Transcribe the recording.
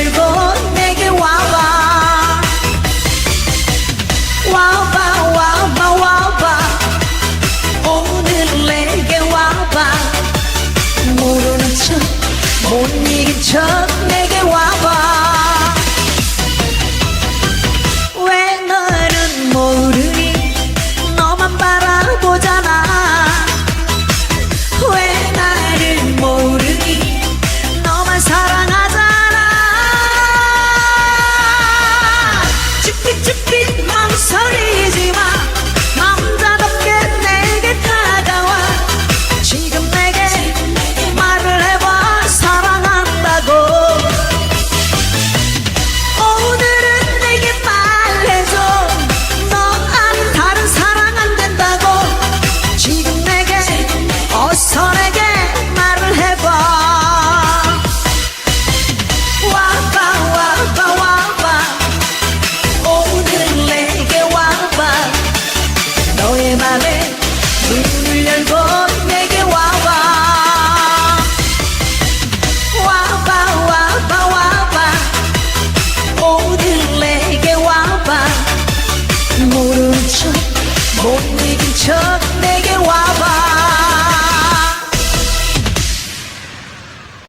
들고 내게 와봐. 와봐 와봐 와봐. 오늘 내게 와봐. 모르는 척못 이긴 척. çok me.